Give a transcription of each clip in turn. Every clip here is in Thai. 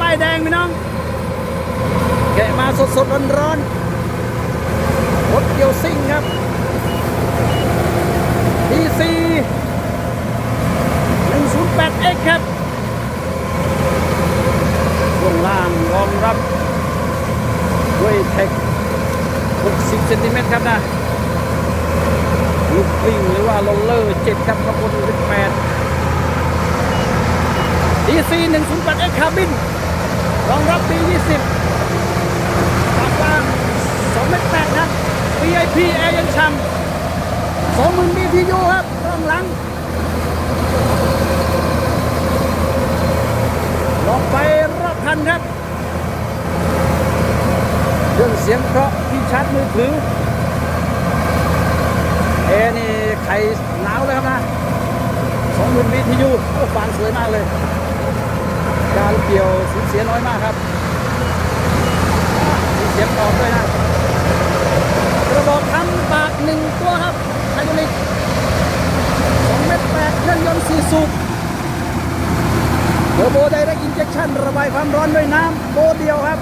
ป้ายแดงพี่น้อง แกะมาสดๆร้อนๆรถเกียวซิ่งครับดีซีหนึ่งศูนย์แปดเอ็กครับช่วงล่างรองรับ ด้วยเทสิบเซนติเมตรครับนะลูกกลิ้งหรือว่าลงเลอร์เจ็ดครับข้างบนเป็น8 EC 108 X Cabin รองรับ B20 จากว้าง2เมตร8ครับ VIP Air ยังช่ำ20,000 BTU ครับกล้องหลังลองไปรอบคันครับเรื่องเสียงเคราะห์ที่ชัดมือถือเอนี่ไข่หนาวเลยครับนะ 20,000 BTU โอ้ฟางสวยมากเลยการเกี่ยวสูญเสียน้อยมากครับมีเสียงออกด้วยนะกระบอกทำปากหนึ่งตัวครับไฮดรอลิก2เมตรแปดเครื่องยนต์สี่สูบเทอร์โบไดเรกอินเจคชั่นระบายความร้อนด้วยน้ำโบเดียวครับ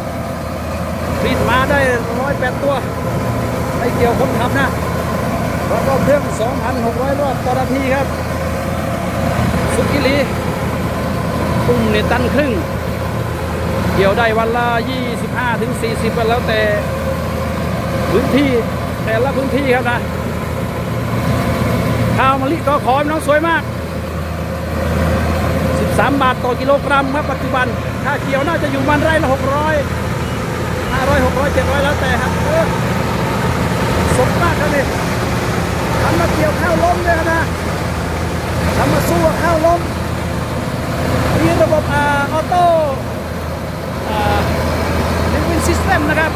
ผลิตมาได้ร้อยแปดตัวไม่เกี่ยวคนขับนะแล้วก็เครื่อง 2,600 รอบต่อนาทีครับ สุกิลีตุ้มเนี่ยตันครึ่ง เกี่ยวได้วันละ 25ถึง40กันแล้วแต่พื้นที่แต่ละพื้นที่ครับนะ ข้าวมะลิก็ขอน้องสวยมาก 13 บาทต่อกิโลกรัมครับปัจจุบันถ้าเกี่ยวน่าจะอยู่มันไร่ละ 600 500 600 700 แล้วแต่ครับสดมากครับนี่ทำมาเกี่ยวข้าวล้มเลยนะ ทำมาสู้กับข้าวล้มมีระบบออโต้ลิฟวินซิสเต็มนะครับ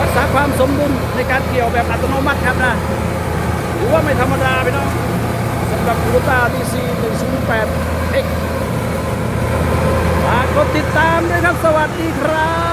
รักษาความสมดุลในการเกี่ยวแบบอัตโนมัติครับนะถือว่าไม่ธรรมดาไปเน้องสำหรับคูต้าดีซี108 X ฝากกดติดตามด้วยครับ สวัสดีครับ